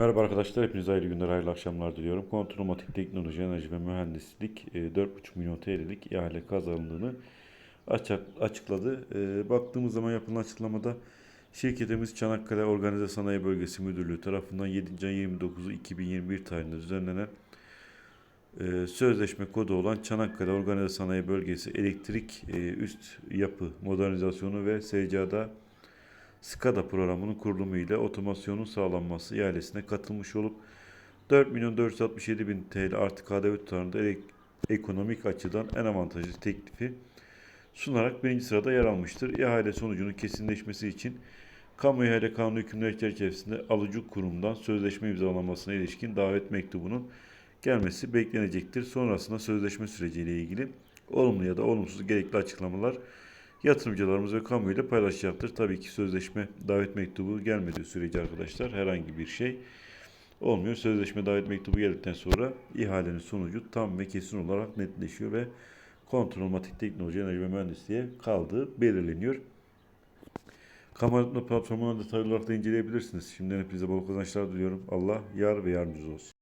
Merhaba arkadaşlar, hepinize hayırlı günler, hayırlı akşamlar diliyorum. Kontrolmatik Teknoloji, Enerji ve Mühendislik e, 4,5 milyon TL'lik ihale kazandığını açık, açıkladı. E, Baktığımız zaman yapılan açıklamada şirketimiz Çanakkale Organize Sanayi Bölgesi Müdürlüğü tarafından 7. ayın 29'u 2021 tarihinde düzenlenen e, sözleşme kodu olan Çanakkale Organize Sanayi Bölgesi Elektrik e, Üst Yapı Modernizasyonu ve SCA'da SCADA programının kurulumu ile otomasyonun sağlanması ihalesine katılmış olup 4 milyon 467 bin TL artı KDV tutarında ekonomik açıdan en avantajlı teklifi sunarak birinci sırada yer almıştır. İhale sonucunun kesinleşmesi için Kamu İhale Kanunu hükümleri çerçevesinde alıcı kurumdan sözleşme imzalamasına ilişkin davet mektubunun gelmesi beklenecektir. Sonrasında sözleşme süreciyle ilgili olumlu ya da olumsuz gerekli açıklamalar yatırımcılarımız ve kamu ile paylaşacaktır. Tabii ki sözleşme davet mektubu gelmediği sürece arkadaşlar herhangi bir şey olmuyor. Sözleşme davet mektubu geldikten sonra ihalenin sonucu tam ve kesin olarak netleşiyor ve kontrolmatik teknoloji, enerji ve mühendisliğe kaldığı belirleniyor. Kamu platformuna detaylı olarak da inceleyebilirsiniz. Şimdiden hepinize bol kazançlar diliyorum. Allah yar ve yardımcınız olsun.